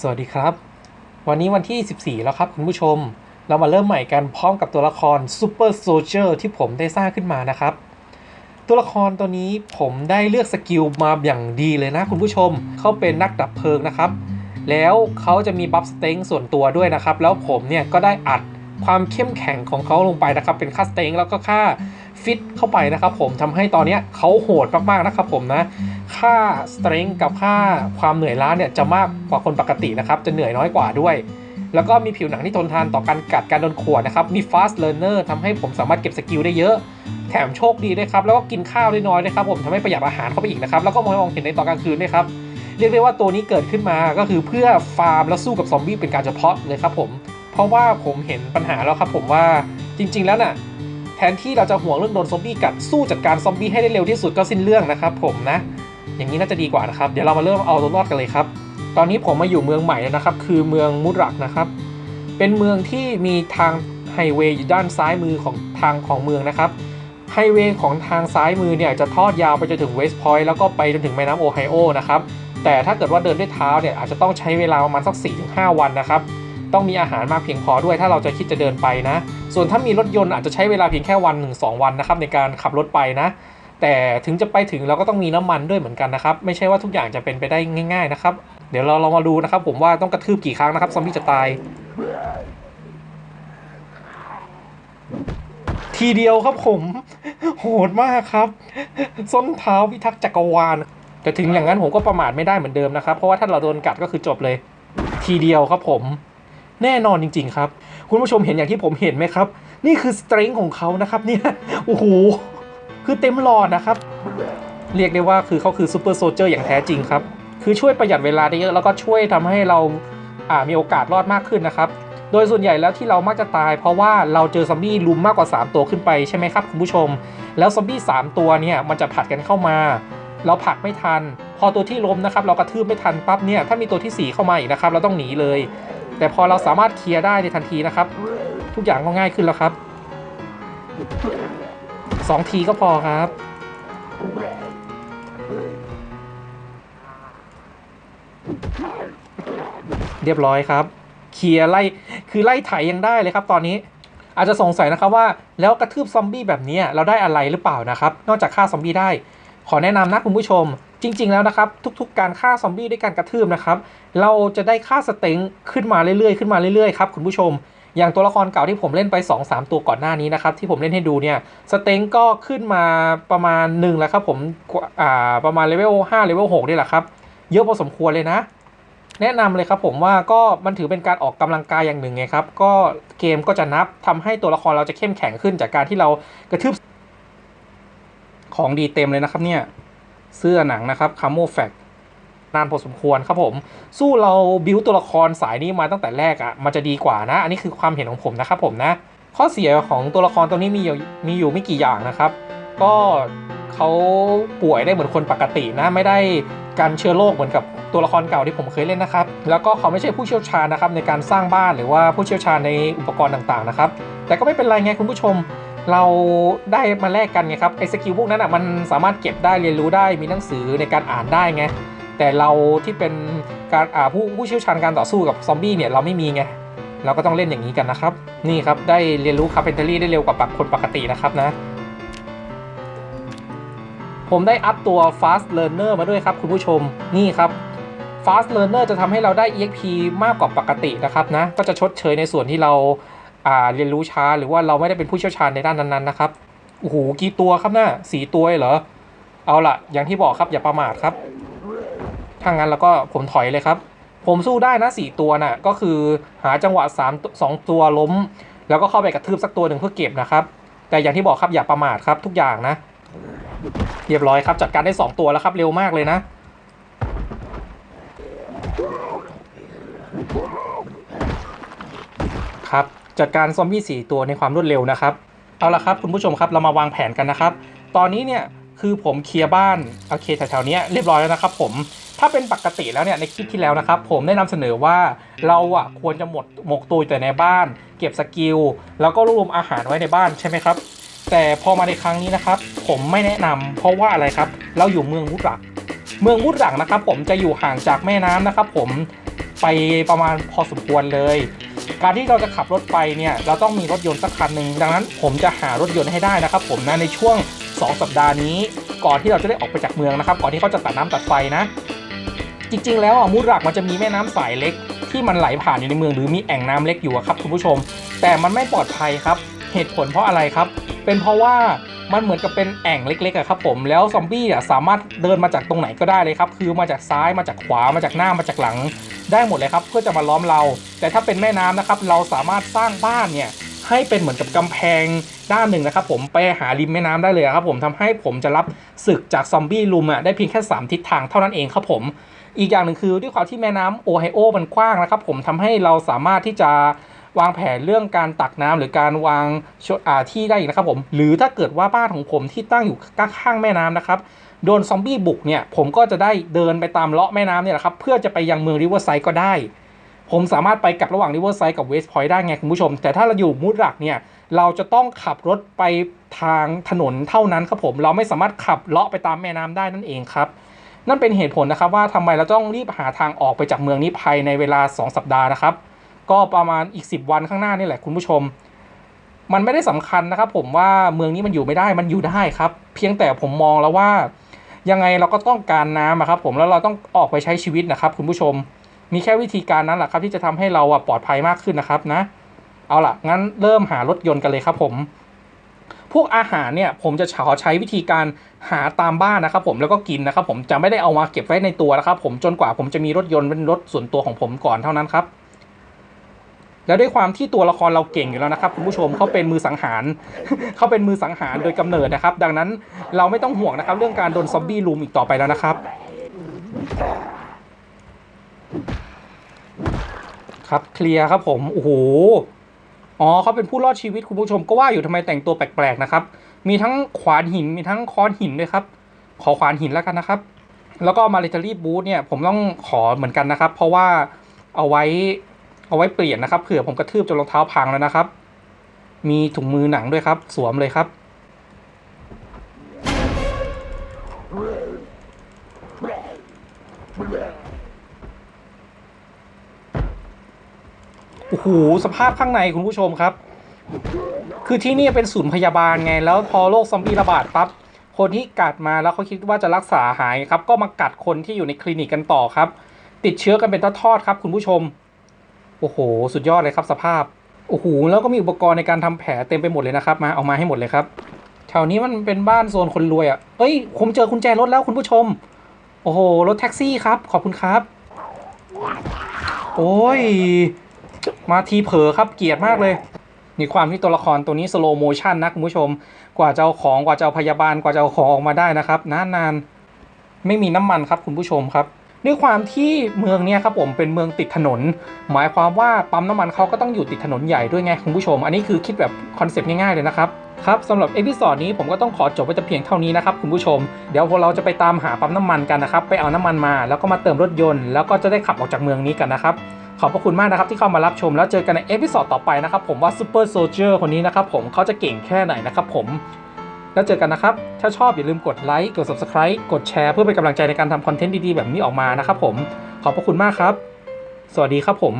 สวัสดีครับ วันนี้วันที่ 14 แล้วครับคุณผู้ชม เรามาเริ่มใหม่กันพร้อมกับตัวละครซูเปอร์โซเชียลที่ผมได้สร้างขึ้นมานะครับ ตัวละครตัวนี้ผมได้เลือกสกิลมาอย่างดีเลยนะคุณผู้ชม เขาเป็นนักดับเพลิงนะครับ แล้วเขาจะมีบัฟสเต็งส่วนตัวด้วยนะครับ แล้วผมเนี่ยก็ได้อัด ความเข้มแข็งของเขาลงไปนะครับเป็นค่าสเต็งแล้วก็ค่าฟิตเข้าไปนะครับผมทำให้ตอนนี้เขาโหดมากๆนะครับผมนะค่าสเตร n งกับค่าความเหนื่อยล้าเนี่ยจะมากกว่าคนปกตินะครับจะเหนื่อยน้อยกว่าด้วย แล้วก็มีผิวหนังที่ทนทานต่อการกัดการโดนขวนนะครับมี fast learner ทำให้ผมสามารถเก็บสกิลได้เยอะ แถมโชคดีด้วยครับแล้วก็กินข้าวได้น้อยด้วยครับผมทำให้ประหยัดอาหารเข้าไปอีกนะครับแล้วก็มองเห็นในตอนกลางคืนด้วยครับเรียกได้ว่าตัวนี้เกิดขึ้นมาก็คือเพื่อฟาร์มและสู้กับซอมบี้เป็นการเฉพาะเลยครับผม เพราะว่าผมเห็นปัญหาแล้วครับผมว่าจริง ๆ แล้วน่ะแทนที่เราจะห่วงเรื่องโดนซอมบี้กัดสู้จัดการซอมบี้ให้ได้เร็วที่สุดก็สิ้นเรื่องนะครับผมนะ อย่างนี้น่าจะดีกว่านะครับ เดี๋ยวเรามาเริ่มเอาตัวรอดกันเลยครับ ตอนนี้ผมมาอยู่เมืองใหม่แล้วนะครับ คือเมืองมุรักนะครับ เป็นเมืองที่มีทางไฮเวย์อยู่ด้านซ้ายมือของทางของเมืองนะครับไฮเวย์ของทางซ้ายมือเนี่ยจะทอดยาวไปจนถึงเวสต์พอยต์แล้วก็ไปจนถึงแม่น้ำโอไฮโอนะครับแต่ถ้าเกิดว่าเดินด้วยเท้าเนี่ยอาจจะต้องใช้เวลาประมาณสัก 4-5 วันนะครับ ต้องมีอาหารมากเพียงพอด้วยถ้าเราจะคิดจะเดินไปนะ ส่วนถ้ามีรถยนต์อาจจะใช้เวลาเพียงแค่วันหนึ่งสองวันนะครับในการขับรถไปนะ แต่ถึงจะไปถึงเราก็ต้องมีน้ำมันด้วยเหมือนกันนะครับไม่ใช่ว่าทุกอย่างจะเป็นไปได้ง่ายๆนะครับเดี๋ยวเราลองมาดูนะครับ ผมว่าต้องกระทืบกี่ครั้งนะครับซอมบี้จะตาย ทีเดียวครับผม โหดมากครับ ส้นเท้าพิทักษ์จักรวาลแต่ถึงอย่างนั้นผมก็ประมาทไม่ได้เหมือนเดิมนะครับ เพราะว่าถ้าเราโดนกัดก็คือจบเลย ทีเดียวครับผม แน่นอนจริง ๆ ครับ คุณผู้ชมเห็นอย่างที่ผมเห็นไหมครับ นี่คือสเตร n g ของเขานะครับเนี่ยโอ้โหคือเต็มหลอดนะครับ เรียกได้ว่าคือเขาคือซูเปอร์โซเจอร์อย่างแท้จริงครับ คือช่วยประหยัดเวลาได้เยอะแล้วก็ช่วยทำให้เราอ่ามีโอกาสรอดมากขึ้นนะครับ โดยส่วนใหญ่แล้วที่เรามักจะตาย เพราะว่าเราเจอซอมบี้ลุมมากกว่า 3 ตัวขึ้นไปใช่ไหมครับคุณผู้ชม แล้วซอมบี้3ตัวเนี่ยมันจะผัดกันเข้ามา เราผลักไม่ทัน พอตัวที่ล้มนะครับ เรากระทืบไม่ทันปั๊บเนี่ยถ้ามีตัวที่ 4 เข้ามาอีกนะครับ เราต้องหนีเลย แต่พอเราสามารถเคลียร์ได้ในทันทีนะครับ ทุกอย่างก็ง่ายขึ้นแล้วครับสองทีก็พอครับ เรียบร้อยครับ เคลียร์ไล่คือไล่ไถยังได้เลยครับตอนนี้อาจจะสงสัยนะครับว่าแล้วกระทืบซอมบี้แบบนี้เราได้อะไรหรือเปล่านะครับ นอกจากฆ่าซอมบี้ได้ ขอแนะนำนะคุณผู้ชม จริง ๆ แล้วนะครับ ทุก ๆ การฆ่าซอมบี้ด้วยการกระทืบนะครับ เราจะได้ค่าสเต็งขึ้นมาเรื่อยๆขึ้นมาเรื่อยๆครับคุณผู้ชม อย่างตัวละครเก่าที่ผมเล่นไป 2-3 ตัวก่อนหน้านี้นะครับ ที่ผมเล่นให้ดูเนี่ยสเต็งก็ขึ้นมาประมาณหนึ่งแล้วครับผมอ่าประมาณเลเวล5เลเวล6นี่แหละครับเยอะพอสมควรเลยนะ แนะนำเลยครับผมว่าก็มันถือเป็นการออกกำลังกายอย่างหนึ่งไงครับก็เกมก็จะนับทำให้ตัวละครเราจะเข้มแข็งขึ้นจากการที่เรากระทืบของดีเต็มเลยนะครับเนี่ย เสื้อหนังนะครับคาโมแฟกนานพอสมควรครับผม สู้เราบิวตัวละครสายนี้มาตั้งแต่แรกอะ่ะมันจะดีกว่านะ อันนี้คือความเห็นของผมนะครับผมนะ ข้อเสียของตัวละครตัวนี้มีอยู่มีอยู่ไม่กี่อย่างนะครับ ก็เขาป่วยได้เหมือนคนปกตินะ ไม่ได้การเชื้อโรคเหมือนกับตัวละครเก่าที่ผมเคยเล่นนะครับ แล้วก็เขาไม่ใช่ผู้เชี่ยวชาญนะครับในการสร้างบ้านหรือว่าผู้เชี่ยวชาญในอุปกรณ์ต่างๆนะครับ แต่ก็ไม่เป็นไรไงคุณผู้ชม เราได้มาแลกกันไงครับไอ้สกิลพวกนั้นอะมันสามารถเก็บได้เรียนรู้ได้มีหนังสือในการอ่านได้ไงแต่เราที่เป็นการอ่าผู้ผู้เชี่ยวชาญการต่อสู้กับซอมบี้เนี่ยเราไม่มีไงเราก็ต้องเล่นอย่างนี้กันนะครับ นี่ครับได้เรียนรู้คาเพนเทอรี่ได้เร็วกว่าคนปกตินะครับนะ ผมได้อัพตัว fast learner มาด้วยครับคุณผู้ชมนี่ครับ fast learner จะทำให้เราได้ exp มากกว่าปกตินะครับนะ ก็จะชดเชยในส่วนที่เรา เรียนรู้ช้าหรือว่าเราไม่ได้เป็นผู้เชี่ยวชาญในด้านนั้นๆนะครับโอ้โหกี่ตัวครับน่ะสี่ตัวเหรอเอาล่ะ อย่างที่บอกครับอย่าประมาทครับถ้างั้นแล้วก็ผมถอยเลยครับ ผมสู้ได้นะสี่ตัวน่ะก็คือหาจังหวะสามสองตัวล้ม แล้วก็เข้าไปกระทืบสักตัวหนึ่งเพื่อเก็บนะครับ แต่อย่างที่บอกครับอย่าประมาทครับทุกอย่างนะ เรียบร้อยครับจัดการได้สองตัวแล้วครับเร็วมากเลยนะครับ จัดการซอมบี้สี่ตัวในความรวดเร็วนะครับ เอาละครับคุณผู้ชมครับเรามาวางแผนกันนะครับ ตอนนี้เนี่ยคือผมเคลียร์บ้านโอเคแถวๆนี้เรียบร้อยแล้วนะครับผมถ้าเป็นปกติแล้วเนี่ยในคลิปที่แล้วนะครับ ผมได้นำเสนอว่าเราอะควรจะหมดหมกตัวแต่ในบ้าน เก็บสกิลแล้วก็รวบรวมอาหารไว้ในบ้านใช่ไหมครับแต่พอมาในครั้งนี้นะครับ ผมไม่แนะนำเพราะว่าอะไรครับ เราอยู่เมืองมุดรัก เมืองมุดรักนะครับ ผมจะอยู่ห่างจากแม่น้ำนะครับ ผมไปประมาณพอสมควรเลย การที่เราจะขับรถไปเนี่ยเราต้องมีรถยนต์สักคันหนึ่งดังนั้นผมจะหารถยนต์ให้ได้นะครับ ผมนะในช่วง 2 สัปดาห์นี้ ก่อนที่เราจะได้ออกไปจากเมืองนะครับ ก่อนที่เขาจะตัดน้ำตัดไฟนะ จริง ๆ แล้วอะมูรักมันจะมีแม่น้ำสายเล็ก ที่มันไหลผ่านอยู่ในเมืองหรือมีแอ่งน้ำเล็กอยู่ครับคุณผู้ชม แต่มันไม่ปลอดภัยครับ เหตุผลเพราะอะไรครับ เป็นเพราะว่ามันเหมือนกับเป็นแอ่งเล็กๆอะครับผมแล้วซอมบี้อะสามารถเดินมาจากตรงไหนก็ได้เลยครับ คือมาจากซ้ายมาจากขวามาจากหน้ามาจากหลัง ได้หมดเลยครับเพื่อจะมาล้อมเรา แต่ถ้าเป็นแม่น้ำนะครับเราสามารถสร้างบ้านเนี่ยให้เป็นเหมือนกับกำแพงด้านหนึ่งนะครับผมไปหาริมแม่น้ำได้เลยครับผมทำให้ผมจะรับศึกจากซอมบี้ลุมอะได้เพียงแค่ 3 ทิศทางเท่านั้นเองครับผม อีกอย่างหนึ่งคือด้วยความที่แม่น้ำโอไฮโอมันกว้างนะครับผมทำให้เราสามารถที่จะวางแผนเรื่องการตักน้ำหรือการวางชอาที่ได้อีกนะครับผมหรือถ้าเกิดว่าบ้านของผมที่ตั้งอยู่ข้างๆแม่น้ำนะครับ โดนซอมบี้บุกเนี่ยผมก็จะได้เดินไปตามเลาะแม่น้ำเนี่ยแหละครับเพื่อจะไปยังเมืองริเวอร์ไซด์ก็ได้ ผมสามารถไปกับระหว่างริเวอร์ไซด์กับเวสต์พอยต์ได้ไงคุณผู้ชม แต่ถ้าเราอยู่มูดรักเนี่ยเราจะต้องขับรถไปทางถนนเท่านั้นครับผมเราไม่สามารถขับเลาะไปตามแม่น้ำได้นั่นเองครับนั่นเป็นเหตุผลนะครับว่าทำไมเราต้องรีบหาทางออกไปจากเมืองนี้ภายในเวลา 2 สัปดาห์นะครับ ก็ประมาณอีก 10 วันข้างหน้านี่แหละคุณผู้ชม มันไม่ได้สำคัญนะครับ ผมว่าเมืองนี้มันอยู่ไม่ได้มันอยู่ได้ครับ เพียงแต่ผมมองแล้วว่า ยังไงเราก็ต้องการน้ำครับผมแล้วเราต้องออกไปใช้ชีวิตนะครับ คุณผู้ชม มีแค่วิธีการนั้นแหละครับ ที่จะทำให้เราปลอดภัยมากขึ้นนะครับนะ เอาล่ะงั้นเริ่มหารถยนต์กันเลยครับผม พวกอาหารเนี่ยผมจะขอใช้วิธีการหาตามบ้านนะครับ ผมแล้วก็กินนะครับ ผมจะไม่ได้เอามาเก็บไว้ในตัวนะครับ ผมจนกว่าผมจะมีรถยนต์เป็นรถส่วนตัวของผมก่อนเท่านั้นครับ แล้วด้วยความที่ตัวละครเราเก่งอยู่แล้วนะครับคุณผู้ชมเขาเป็นมือสังหาร เขาเป็นมือสังหารโดยกำเนิดนะครับ ดังนั้นเราไม่ต้องห่วงนะครับ เรื่องการโดนซอมบี้ลุมอีกต่อไปแล้วนะครับครับเคลียร์ครับผมโอ้โหอ๋อเขาเป็นผู้รอดชีวิตคุณผู้ชมก็ว่าอยู่ทำไมแต่งตัวแปลกๆนะครับ มีทั้งขวานหินมีทั้งค้อนหินด้วยครับ ขอขวานหินแล้วกันนะครับ แล้วก็มาเลเทอรี่บูธเนี่ยผมต้องขอเหมือนกันนะครับ เพราะว่าเอาไว้ เอาไว้เปลี่ยนนะครับเผื่อผมกระทืบจนรองเท้าพังแล้วนะครับ มีถุงมือหนังด้วยครับ สวมเลยครับ โอ้โห สภาพข้างในคุณผู้ชมครับ คือที่นี่เป็นศูนย์พยาบาลไง แล้วพอโรคซอมบี้ระบาดปั๊บคนที่กัดมาแล้วเขาคิดว่าจะรักษาหายครับ ก็มากัดคนที่อยู่ในคลินิกกันต่อครับ ติดเชื้อกันเป็นทอดๆครับ คุณผู้ชม อ้โห สุดยอดเลยครับสภาพ โอ้โห แล้วก็มีอุปกรณ์ในการทำแผลเต็มไปหมดเลยนะครับ มา เอามาให้หมดเลยครับแถวนี้มันเป็นบ้านโซนคนรวยอะ่ะเอ้ย ผมเจอกุญแจรถแล้วคุณผู้ชม โอ้โห รถแท็กซี่ครับ ขอบคุณครับ โอ้ย มาทีเผลอครับ เกียดมากเลยมีความที่ตัวละครตัวนี้สโลโมชันนะคุณผู้ชม กว่าจะเอาของ กว่าจะเอาพยาบาล กว่าจะเอาของออกมาได้นะครับ นานนานๆไม่มีน้ำมันครับคุณผู้ชมครับ ด้วยความที่เมืองเนี้ยครับผมเป็นเมืองติดถนน หมายความว่าปั๊มน้ำมันเขาก็ต้องอยู่ติดถนนใหญ่ด้วยไงคุณผู้ชม อันนี้คือคิดแบบคอนเซปต์ง่ายๆเลยนะครับครับสำหรับเอพิ o d ดนี้ผมก็ต้องขอจบไว้แต่เพียงเท่านี้นะครับคุณผู้ชม เดี๋ยวพวกเราจะไปตามหาปั๊มน้ำมันกันนะครับ ไปเอาน้ำมันมา แล้วก็มาเติมรถยนต์ แล้วก็จะได้ขับออกจากเมืองนี้กันนะครับ ขอบพระคุณมากนะครับที่เข้ามารับชม แล้วเจอกันในเอพิ o d ดต่อไปนะครับผมว่าซูเปอร์โซเจอร์คนนี้นะครับผมเขาจะเก่งแค่ไหนนะครับผม แล้วเจอกันนะครับ ถ้าชอบอย่าลืมกดไลค์ กด subscribe กดแชร์เพื่อเป็นกำลังใจในการทำคอนเทนต์ดีๆ แบบนี้ออกมานะครับผม ขอบพระคุณมากครับ สวัสดีครับผม